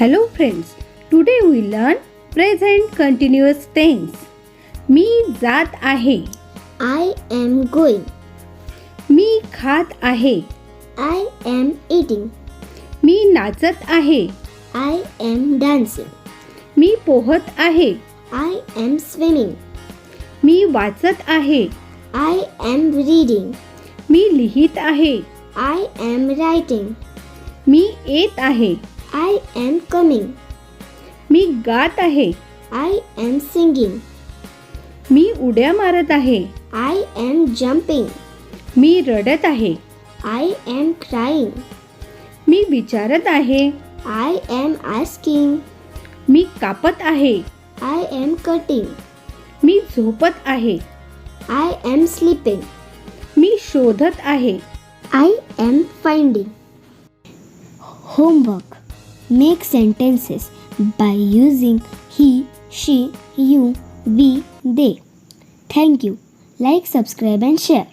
Hello friends today we learn present continuous tense मी जात आहे. I am going मी खात आहे. आय एम इटिंग मी नाचत आहे. आय एम डान्सिंग मी पोहत आहे. आय एम स्विमिंग मी वाचत आहे. आय एम रीडिंग मी लिहित आहे. आय एम रायटिंग मी येत आहे. आय एम कमिंग मी गात आहे. आय एम सिंगिंग मी उड्या मारत आहे. आय एम जम्पिंग मी रडत आहे. आय एम क्राईंग मी विचारत आहे. आय एम आस्किंग मी कापत आहे. आय एम कटिंग मी झोपत आहे. आय एम स्लीपिंग मी शोधत आहे. I am finding homework Make sentences by using he, she, you, we, they. Thank you. Like, subscribe, and share.